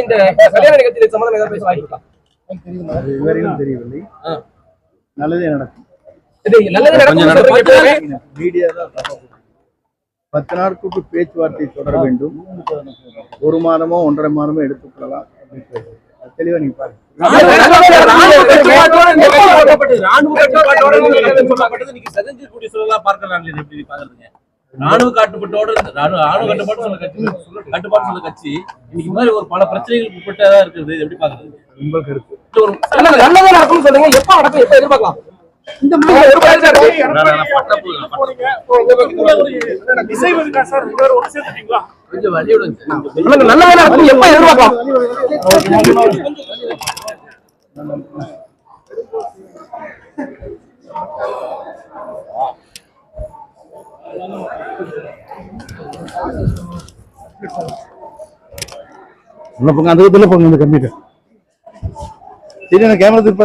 இந்த கல்யாண நிகழ்ச்சியில சம்பந்தமா ஏதாவது பேச வாய்ப்பு தெரியவில்லை. நல்லதே நடக்கும். நல்லது நடக்கும். மீடியா தான். பத்து நாட்களுக்கு பேச்சுவார்த்தை தொடர வேண்டும். ஒரு மாதமோ ஒன்றரை மாதமோ எடுத்துக்கொள்ளலாம். தெளிவா நீங்க பாருங்க. ராணுவ கட்டுப்பாட்டோட. ராணுவ கட்டுப்பாடு சொல்ல கட்சி கட்டுப்பாடு சொல்ல கட்சி இன்னைக்கு மாதிரி ஒரு பல பிரச்சனைகளுக்கு உட்பட்டதா இருக்குது எப்படி பாக்குறது ரொம்ப கருத்து ஒரு நல்லது நல்லதா நடக்கும்னு சொல்றீங்க எப்ப நடக்கும் எப்ப எதிர்பார்க்கலாம்? இந்த மாதிரி ஒரு நல்லதா நடக்கும் எப்ப எதிர்பார்க்கலாம் உள்ள போங்க அந்த இதுல போங்க இந்த கம்மிட்டு சரி நான் கேமரா திருப்ப